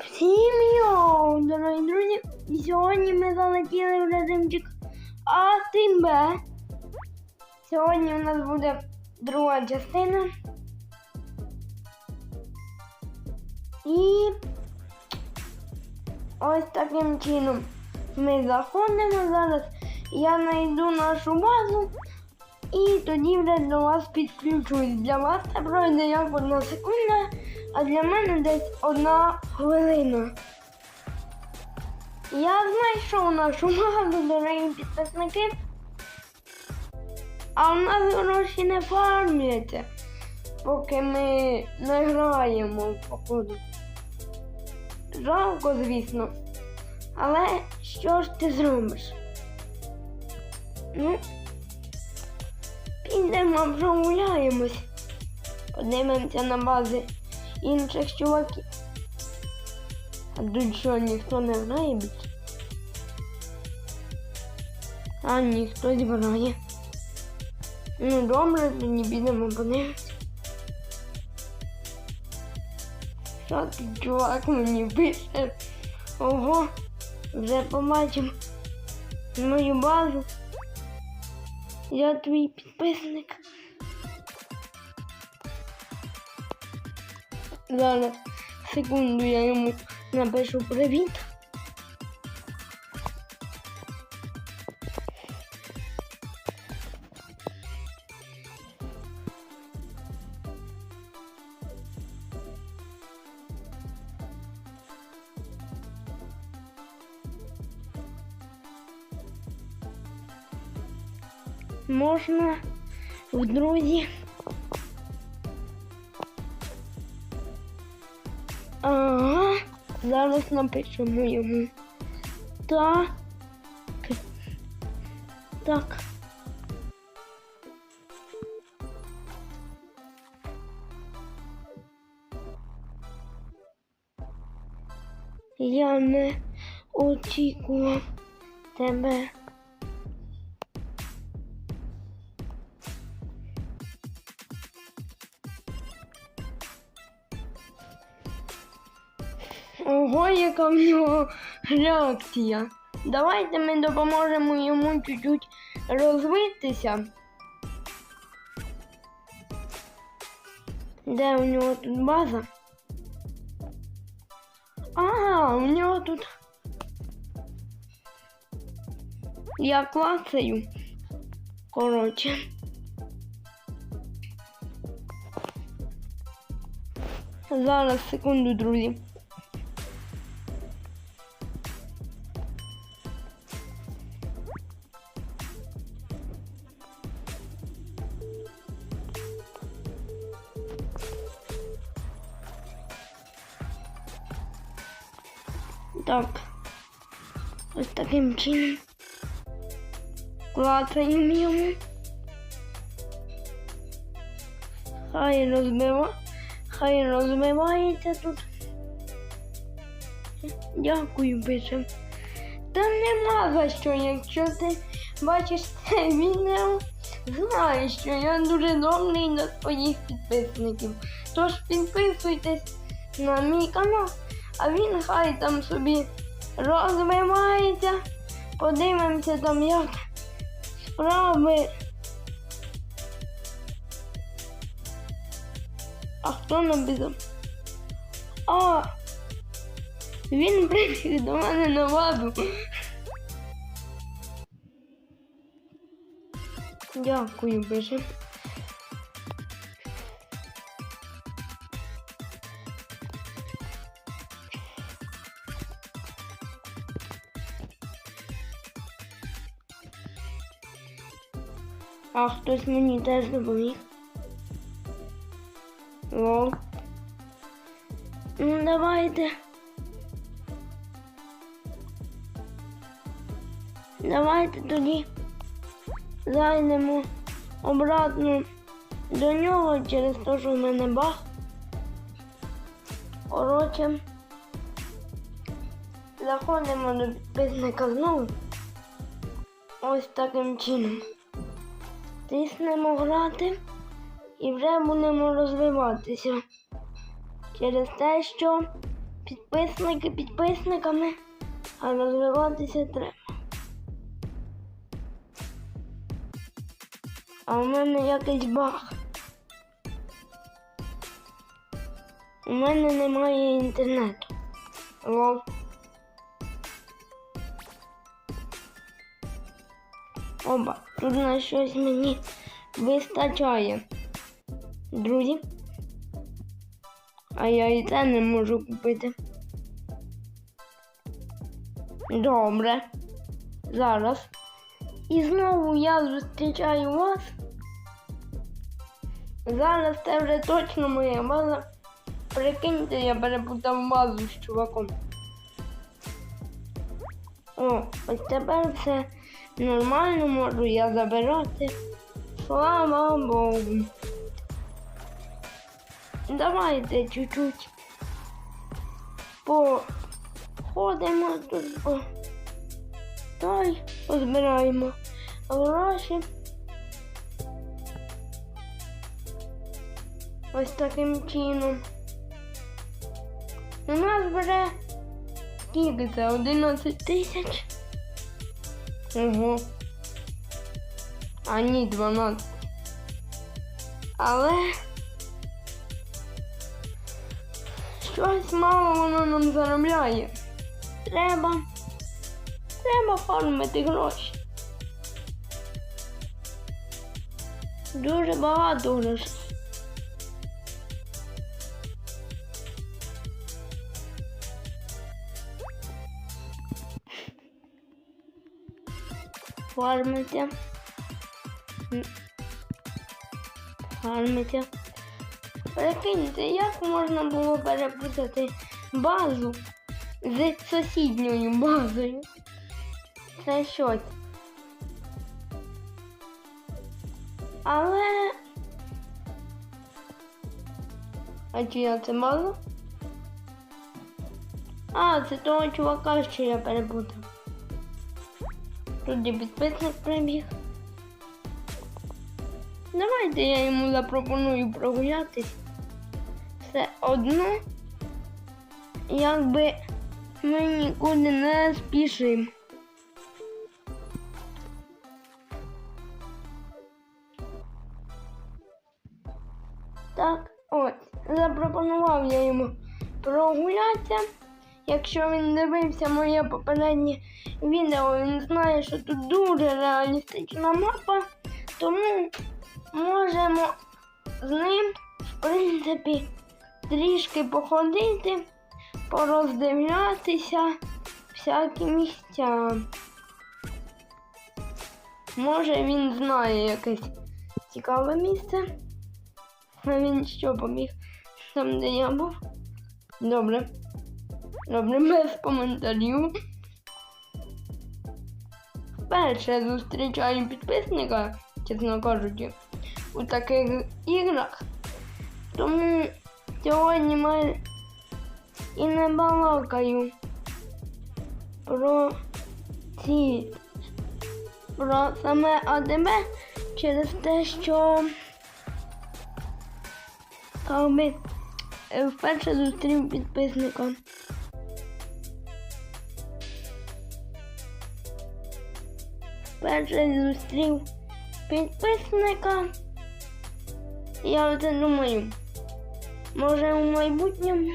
Всім йоу, дорогі друзі! І сьогодні ми залетіли в режимчик А тим Б. Сьогодні у нас буде друга частина. І ось таким чином ми заходимо зараз. Я знайду нашу базу і тоді вже до вас підключусь. Для вас це пройде як одна секунда, а для мене десь одна хвилина. Я знайшов нашу базу, дорогі підписники. А в нас гроші не фармляться, поки ми не граємо в походу. Жалко, звісно. Але що ж ти зробиш? Ну, підемо прогуляємось. Подивимося на бази інших чуваків. А тут що, ніхто не грає більше? А ні, хтось грає. Ну добре, тоді підемо подивимось. Що тут чувак мені пише? Ого, вже побачив мою базу. Я твій підписник. Зараз секунду я йому напишу привіт. Можна в друзі. Зараз напишемо йому. Так. Так. Я не очікував тебе. Яка в нього реакція. Давайте ми допоможемо йому чуть-чуть розвитися. Де у нього тут база? Ага, у нього тут. Я клацаю. Коротше. Зараз, секунду, друзі. Таким чином. Клацаємо йому. Хай розбива. Хай розбивається тут. Дякую, пише. Та нема за що, якщо ти бачиш це відео, знаєш, що я дуже добрий до своїх підписників. Тож підписуйтесь на мій канал, а він хай там собі розвивається. Подивимося там, як справи. А хто написав? А, він прийшов до мене на ваду. Дякую, пише. А хтось мені теж допоміг. Лол. Ну, давайте. Давайте тоді зайдемо обратно до нього через те, що в мене баг. Коротше, заходимо до підписника знову. Ось таким чином. Тиснемо грати і вже будемо розвиватися. Через те, що Підписники підписниками, а розвиватися треба. А у мене якийсь баг. У мене немає інтернету. Лол. Оба, тут на щось мені вистачає. Друзі. А я і це не можу купити. Добре. Зараз. І знову я зустрічаю вас. Зараз це вже точно моя база. Прикиньте, я перепутав базу з чуваком. О, ось тепер все нормально можу я забирати. Слава Богу. Давайте чуть-чуть походимо тут. О. Той позбираємо гроші. Ось таким чином. У нас бере скільки це? 11 тисяч. Ого. А ні, 12. Але щось мало воно нам заробляє. Треба. Треба фармити гроші. Дуже багато грошей. Фармиться. М. Прикиньте, як можна було перепутати базу з сусідньою базою? Це щось. Але. А чия це база? А, це того чувака, що я перепутав. Є підписник прибіг. Давайте я йому запропоную прогулятись. Все одно, якби ми нікуди не спішимо. Так, ось, запропонував я йому прогулятися. Якщо він дивився моє попереднє відео, він знає, що тут дуже реалістична мапа, тому можемо з ним, в принципі, трішки походити, пороздивлятися всякі місця. Може він знає якесь цікаве місце. А він що поміг там, де я був? Добре. Добре, без коментарів. Вперше зустрічаю підписника, чесно кажучи, у таких іграх. Тому сьогодні ми і не балакаю про ці про саме АДБ через те, що Каби вперше зустрів підписника. Вперше зустрів підписника. Я оце думаю, може у майбутньому.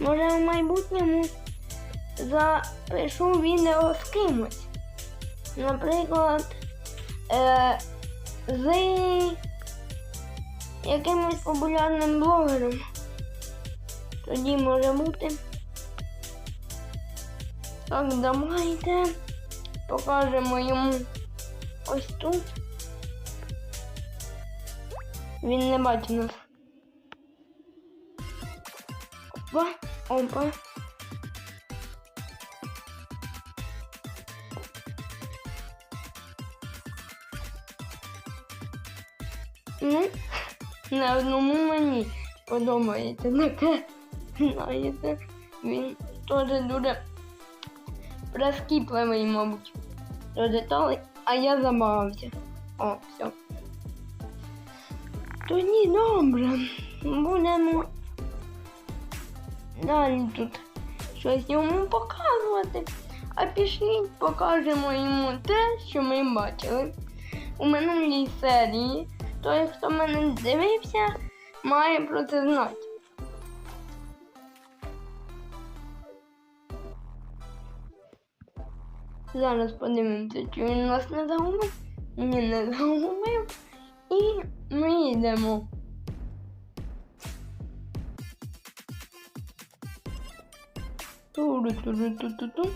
Може в майбутньому запишу відео з кимось. Наприклад, е, з якимось популярним блогером. Тоді може бути. Так, давайте покажемо йому ось тут. Він не бачить нас. Опа, опа. Ну, на одному мені подобається таке. Знаєте, він теж дуже прискіпливий, мабуть, деталей, а я забавився. О, все. Тоді добре. Будемо далі тут щось йому показувати. А пішліть покажемо йому те, що ми бачили у минулій серії. Той, хто мене дивився, має про це знати. Зараз подивимося, чи він нас не загубив. Ні, не загубив. І ми йдемо. Туру-туру-ту-ту-ту.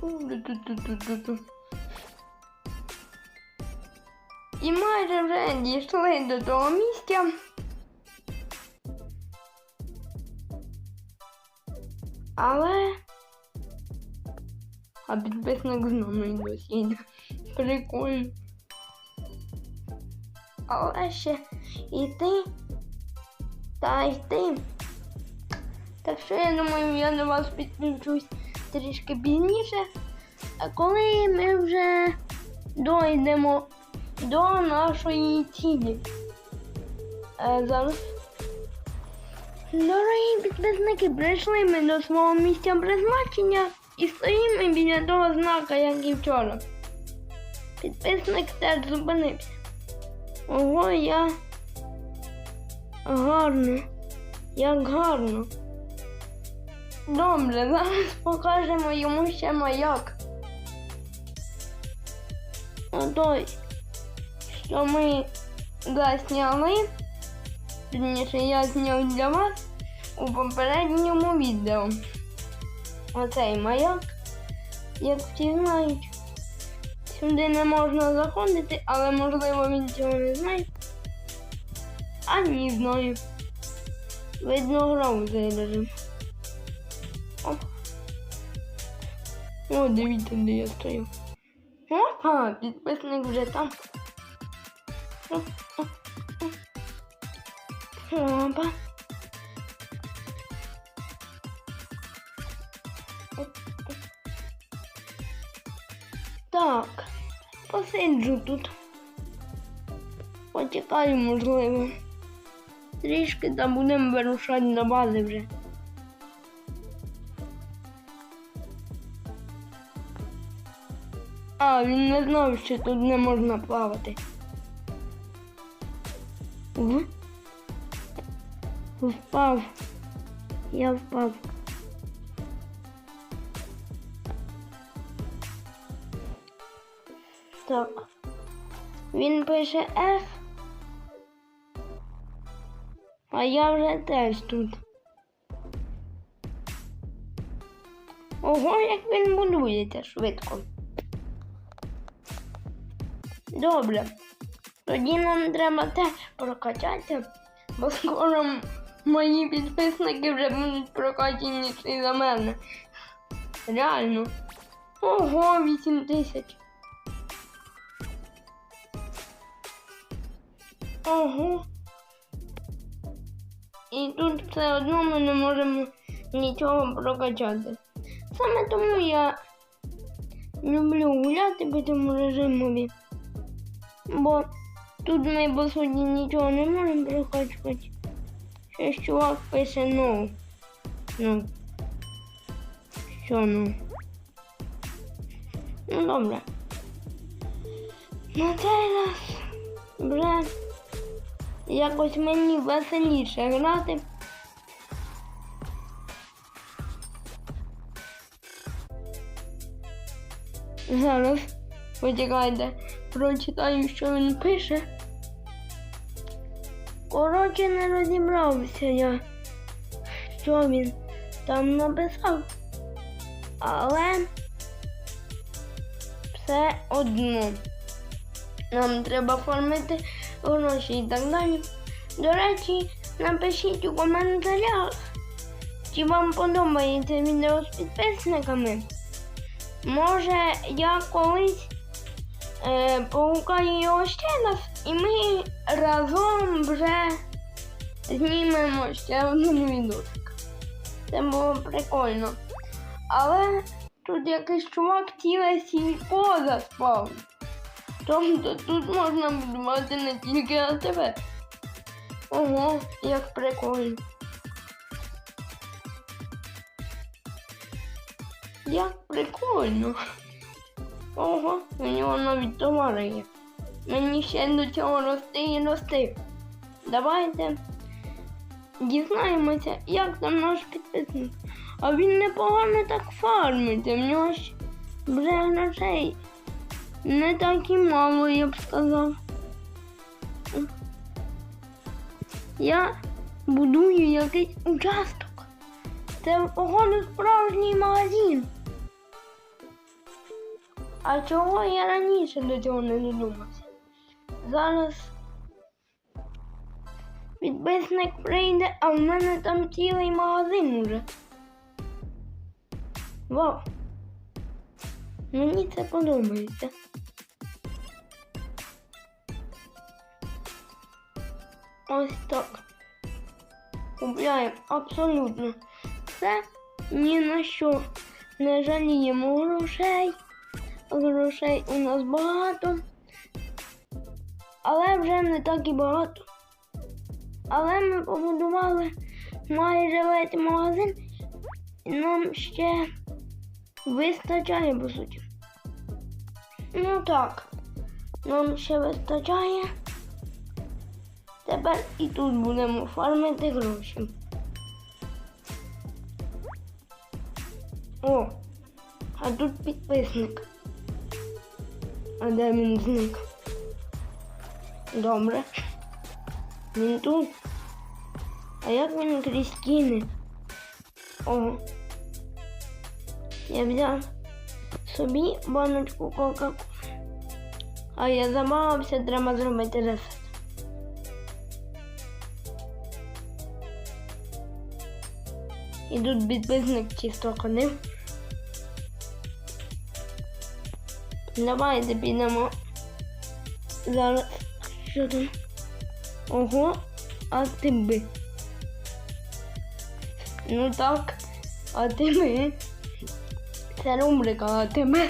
Туру-ту-ту-ту-ту-ту. І майже вже дійшли до того місця. Але. А підписник з нами й досі. Прикольно. Але ще йти та йти. Так що я думаю, я до вас підключусь трішки пізніше. А коли ми вже дойдемо до нашої цілі. Е, зараз. Дорогі підписники, прийшли ми до свого місця призначення і стоїмо біля того знака, як і вчора. Підписник теж зупинився. Ого, я гарно. Як гарно. Добре, зараз покажемо йому ще маяк. Отой, що ми засняли. Точніше, я зняв для вас у попередньому відео. Оцей маяк, як всі знають. Сюди не можна заходити, але можливо він цього не знає. А ні, знаю. Видно грав цей. О. Дивіться, де я стою. Опа, підписник вже там. Оп, оп. Оп. Так, посиджу тут. Почекаю, можливо. Трішки та будемо вирушати на бази вже. А, він не знав, що тут не можна плавати. В? Впав. Я впав. Так. Він пише F. А я вже теж тут. Ого, як він будується швидко. Добре. Тоді нам треба теж прокачатися, бо скоро мої підписники вже будуть прокачаніші за мене. Реально. Ого, 8 тисяч. Ого. І тут все одно ми не можемо нічого прокачати. Саме тому я люблю гуляти по цьому режимові. Бо тут ми по суті нічого не можемо прокачувати. Щось чувак пише ну. Ну. Що ну? Ну добре. На цей раз вже якось мені веселіше грати. Зараз почекайте, прочитаю, що він пише. Коротше, не розібрався я, що він там написав. Але все одно. Нам треба оформити гроші і так далі. До речі, напишіть у коментарях, чи вам подобається відео з підписниками. Може, я колись е, погукаю його ще раз, і ми разом вже знімемо ще один відосик. Це було прикольно. Але тут якийсь чувак ціле сільпо заспав. Тобто тут можна будувати не тільки АТВ. Ого, як прикольно. Як прикольно. Ого, у нього навіть товари є. Мені ще до цього рости і рости. Давайте дізнаємося, як там наш підписник. А він непогано так фармить, в нього ж вже грошей не так і мало, я б сказав. Я будую якийсь участок. Це походу справжній магазин. А чого я раніше до цього не додумався? Зараз підписник прийде, а в мене там цілий магазин уже. Вау! Мені це подобається. Ось так. Купляємо абсолютно все, ні на що не жаліємо грошей. Грошей у нас багато, але вже не так і багато. Але ми побудували майже весь магазин, і нам ще вистачає, по суті. Ну так, нам ще вистачає. Тепер і тут будемо фармити гроші. О, а тут підписник. А де він зник? Добре. Він тут. А як він крізь стіни? Ого. Я взяв собі баночку кока А я забавився, треба зробити ресет. І тут підписник чисто ходив. Давайте підемо. Зараз що там? Ого, а ти би. Ну так, а ти ми. Це рубрика, а ти ми.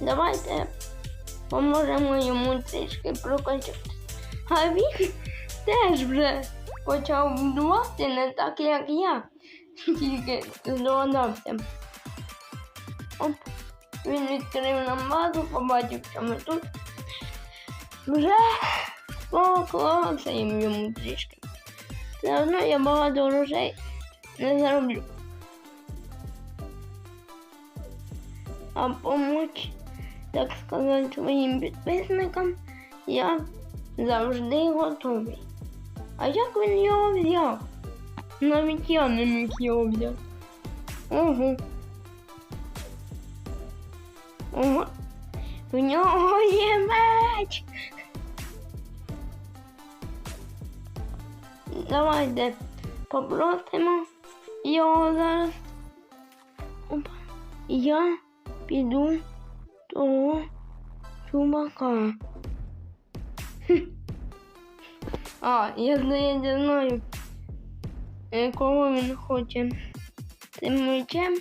Давайте поможемо йому трішки прокачати. А він теж вже почав будувати не так, як я. Тільки здогадався. Він відкрив нам базу, побачив, що ми тут. Вже поклацаємо йому трішки. Все одно я багато грошей не зароблю. А помочь, так сказати, своїм підписникам я завжди готовий. А як він його взяв? Навіть я не міг його взяти. Ого. В нього є меч. Давайте попросимо його зараз. Опа. Я піду того чувака. Хм. А, я здається знаю, кого він хоче цим мечем.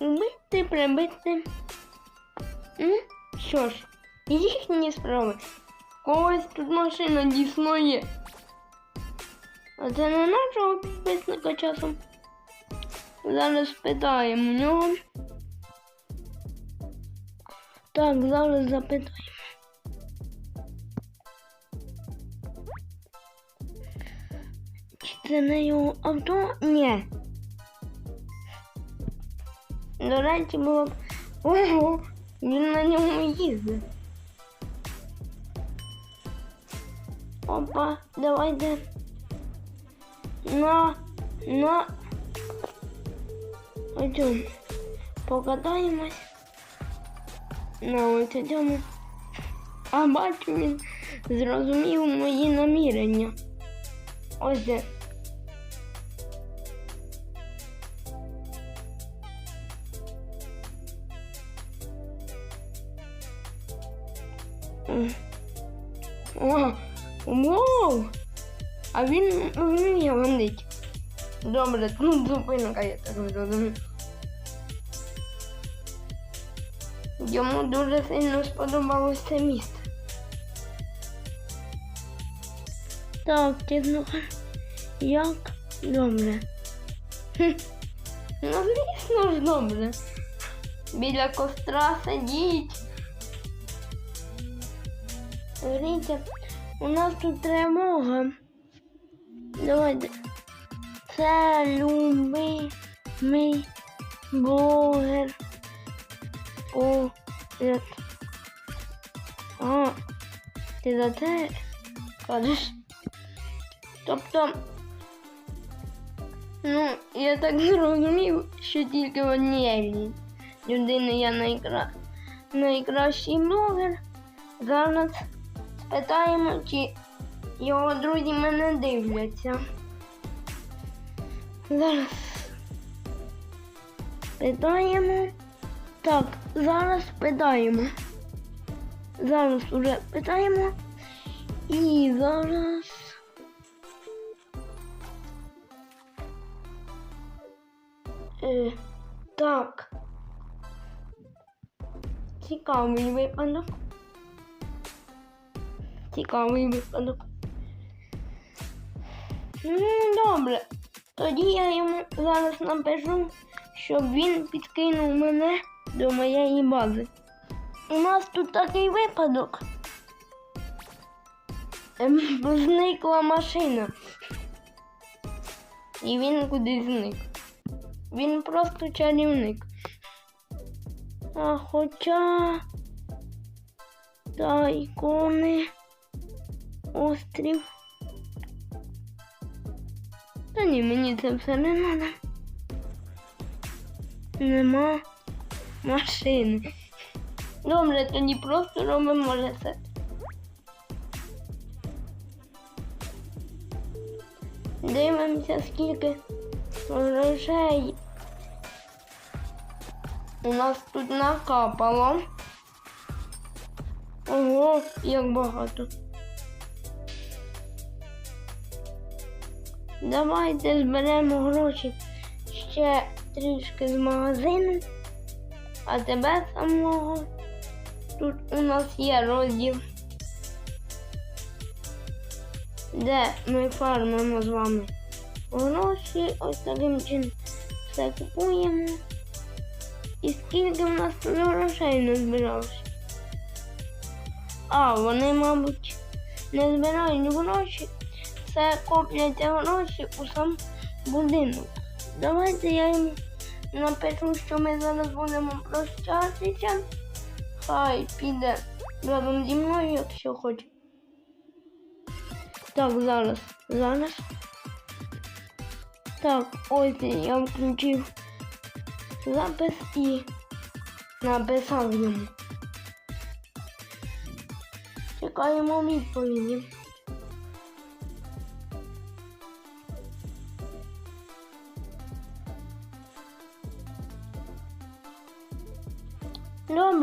Убити, прибити. М? Що ж, їхні справи. Когось тут машина дійсно є. А це не нашого підписника часом. Зараз спитаємо у нього. Так, зараз запитаємо. Чи це не його авто? Ні. До речі, було б. Ого, він на ньому їздить. Опа, давайте. На, на. Ойдем. Покатаємось. На ось цьому. А бачу, він зрозумів мої намірення. Ось де. Тут зупинка, я так розумію. Йому дуже сильно сподобалось це місце. Так, кажучи, як добре. Ну, звісно ж добре. Біля костра сидіть. Дивіться, у нас тут тривога. Давайте. Це любий мій блогер. О, як. А, ти за це кажеш? Тобто, ну, я так зрозумів, що тільки в однієї людини я найкра... найкращий блогер. Зараз спитаємо, чи його друзі мене дивляться. Зараз питаємо. Так, зараз питаємо. Зараз уже питаємо. І зараз. Е, так. Цікавий випадок. Цікавий випадок. Ну, добре. Тоді я йому зараз напишу, щоб він підкинув мене до моєї бази. У нас тут такий випадок. Ем, Зникла машина. І він кудись зник. Він просто чарівник. А хоча Тайкони острів. Та ні, мені це все не треба. Нема машини. Добре, тоді просто робимо ресет. Дивимося, скільки грошей у нас тут накапало. Ого, як багато. Давайте зберемо гроші ще трішки з магазину, а тебе самого тут у нас є розділ, де ми фармимо з вами гроші, ось таким чином все купуємо. І скільки в нас грошей не збиралося? А, вони, мабуть, не збирають гроші, це копляться гроші у сам будинок. Давайте я їм напишу, що ми зараз будемо прощатися. Хай піде разом зі мною, якщо хоче. Так, зараз, зараз. Так, ось я включив запис і написав йому. Чекаємо відповіді.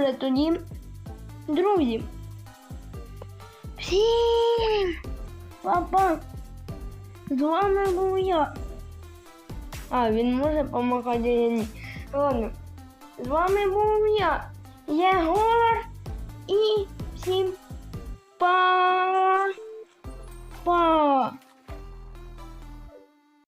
Добре, тоді, друзі. Всім! Папа! З вами був я. А, він може помагати я. Ладно. З вами був я, Єгор і всім па. Па.